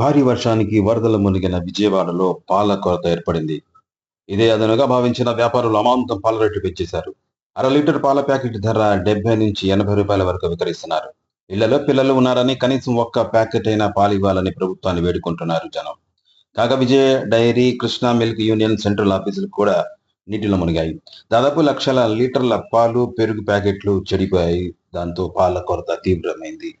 భారీ వర్షానికి వరదలు మునిగిన విజయవాడలో పాల కొరత ఏర్పడింది. ఇదే అదనుగా భావించిన వ్యాపారులు అమాంతం పాల రేట్లు పెంచేశారు అర లీటర్ పాల ప్యాకెట్ ధర డెబ్బై నుంచి ఎనభై రూపాయల వరకు విక్రయిస్తున్నారు. ఇళ్ళలో పిల్లలు ఉన్నారని కనీసం ఒక్క ప్యాకెట్ అయినా పాలు ఇవ్వాలని ప్రభుత్వాన్ని వేడుకుంటున్నారు జనం. కాగా Vijaya dairy Krishna milk union central ఆఫీసులు కూడా నీటిలో మునిగాయి. దాదాపు లక్షల లీటర్ల పాలు పెరుగు ప్యాకెట్లు చెడిపోయాయి. దాంతో పాల కొరత తీవ్రమైంది.